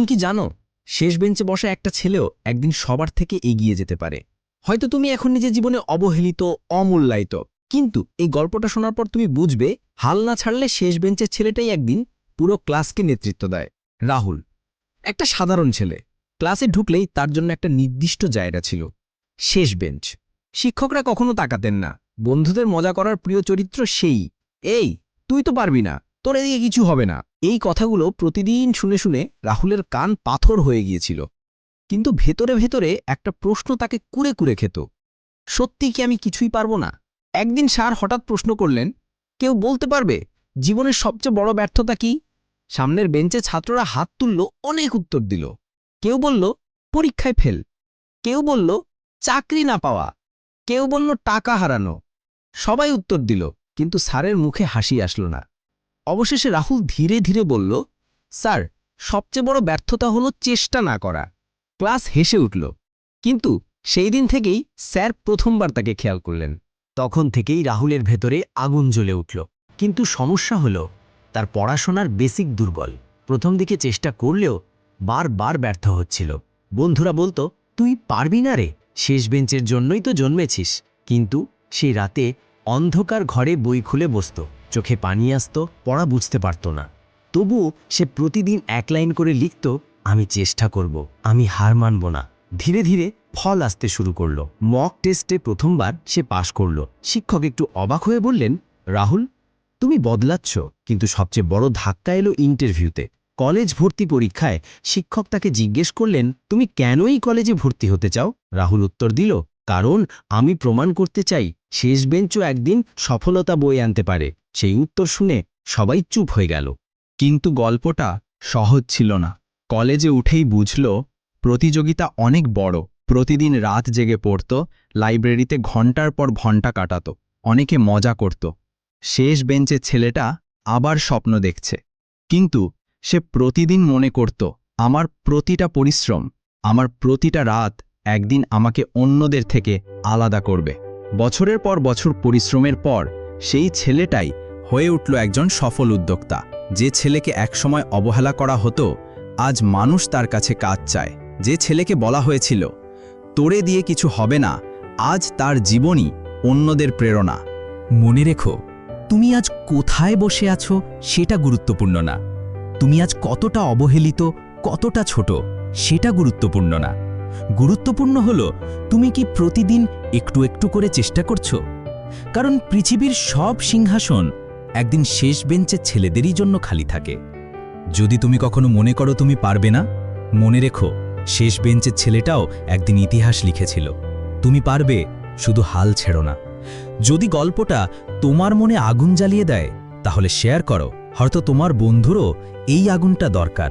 তুমি কি জানো, শেষ বেঞ্চে বসা একটা ছেলেও একদিন সবার থেকে এগিয়ে যেতে পারে। হয়তো তুমি এখন নিজের জীবনে অবহেলিত, অমূল্যায়িত, কিন্তু এই গল্পটা শোনার পর তুমি বুঝবে, হাল না ছাড়লে শেষ বেঞ্চের ছেলেটাই একদিন পুরো ক্লাসকে নেতৃত্ব দেয়। রাহুল, একটা সাধারণ ছেলে। ক্লাসে ঢুকলেই তার জন্য একটা নির্দিষ্ট জায়গা ছিল। শেষ বেঞ্চ। শিক্ষকরা কখনো তাকাতেন না। বন্ধুদের মজা করার প্রিয় চরিত্র সেই। এই, তুই তো পারবি না। তোর এদিকে কিছু হবে না। এই কথাগুলো প্রতিদিন শুনে শুনে রাহুলের কান পাথর হয়ে গিয়েছিল। কিন্তু ভেতরে ভেতরে একটা প্রশ্ন তাকে কুরে কুরে খেত। সত্যি কি আমি কিছুই পারব না? একদিন স্যার হঠাৎ প্রশ্ন করলেন, কেউ বলতে পারবে জীবনের সবচেয়ে বড় ব্যর্থতা কি? সামনের বেঞ্চে ছাত্ররা হাত তুলল, অনেক উত্তর দিল। কেউ বলল, পরীক্ষায় ফেল। কেউ বলল, চাকরি না পাওয়া। কেউ বলল, টাকা হারানো। সবাই উত্তর দিল, কিন্তু স্যারের মুখে হাসি আসলো না। অবশেষে রাহুল ধীরে ধীরে বলল, স্যার, সবচেয়ে বড় ব্যর্থতা হলো চেষ্টা না করা। ক্লাস হেসে উঠল। কিন্তু সেই দিন থেকেই স্যার প্রথমবার তাকে খেয়াল করলেন। তখন থেকেই রাহুলের ভেতরে আগুন জ্বলে উঠল। কিন্তু সমস্যা হলো, তার পড়াশোনার বেসিক দুর্বল। প্রথম দিকে চেষ্টা করলেও বারবার ব্যর্থ হচ্ছিল। বন্ধুরা বলতো, তুই পারবি না রে, শেষ বেঞ্চের জন্যই তো জন্মেছিস। কিন্তু সেই রাতে অন্ধকার ঘরে বই খুলে বসত। চোখে পানি আসত, পড়া বুঝতে পারত না। তবু সে প্রতিদিন এক লাইন করে লিখত, আমি চেষ্টা করব, আমি হার মানব না। ধীরে ধীরে ফল আসতে শুরু করল। মক টেস্টে প্রথমবার সে পাশ করল। শিক্ষক একটু অবাক হয়ে বললেন, রাহুল, তুমি বদলাচ্ছ, কিন্তু সবচেয়ে বড় ধাক্কা এলো ইন্টারভিউতে। কলেজ ভর্তি পরীক্ষায় শিক্ষক তাকে জিজ্ঞেস করলেন, তুমি কেনই কলেজে ভর্তি হতে চাও? রাহুল উত্তর দিল কারণ আমি প্রমাণ করতে চাই শেষ বেঞ্চও একদিন সফলতা বয়ে আনতে পারে। সেই উত্তর শুনে সবাই চুপ হয়ে গেল। কিন্তু গল্পটা সহজ ছিল না। কলেজে উঠেই বুঝল, প্রতিযোগিতা অনেক বড়। প্রতিদিন রাত জেগে পড়ত, লাইব্রেরিতে ঘণ্টার পর ঘণ্টা কাটাত, অনেকে মজা করত। শেষ বেঞ্চে ছেলেটা আবার স্বপ্ন দেখছে। কিন্তু সে প্রতিদিন মনে করত, আমার প্রতিটা পরিশ্রম, আমার প্রতিটা রাত একদিন আমাকে অন্যদের থেকে আলাদা করবে। বছরের পর বছর পরিশ্রমের পর সেই ছেলেটাই হয়ে উঠল একজন সফল উদ্যোক্তা। যে ছেলেকে একসময় অবহেলা করা হতো, আজ মানুষ তার কাছে কাজ চায়। যে ছেলেকে বলা হয়েছিল, তোরে দিয়ে কিছু হবে না, আজ তার জীবনই অন্যদের প্রেরণা। মনে রেখো, তুমি আজ কোথায় বসে আছো সেটা গুরুত্বপূর্ণ না। তুমি আজ কতটা অবহেলিত, কতটা ছোট, সেটা গুরুত্বপূর্ণ না। গুরুত্বপূর্ণ হলো, তুমি কি প্রতিদিন একটু একটু করে চেষ্টা করছ? কারণ পৃথিবীর সব সিংহাসন একদিন শেষ বেঞ্চের ছেলেদেরই জন্য খালি থাকে। যদি তুমি কখনো মনে করো তুমি পারবে না, মনে রেখো, শেষ বেঞ্চের ছেলেটাও একদিন ইতিহাস লিখেছিল। তুমি পারবে, শুধু হাল ছেড়ো না। যদি গল্পটা তোমার মনে আগুন জ্বালিয়ে দেয়, তাহলে শেয়ার করো, হয়তো তোমার বন্ধুরও এই আগুনটা দরকার।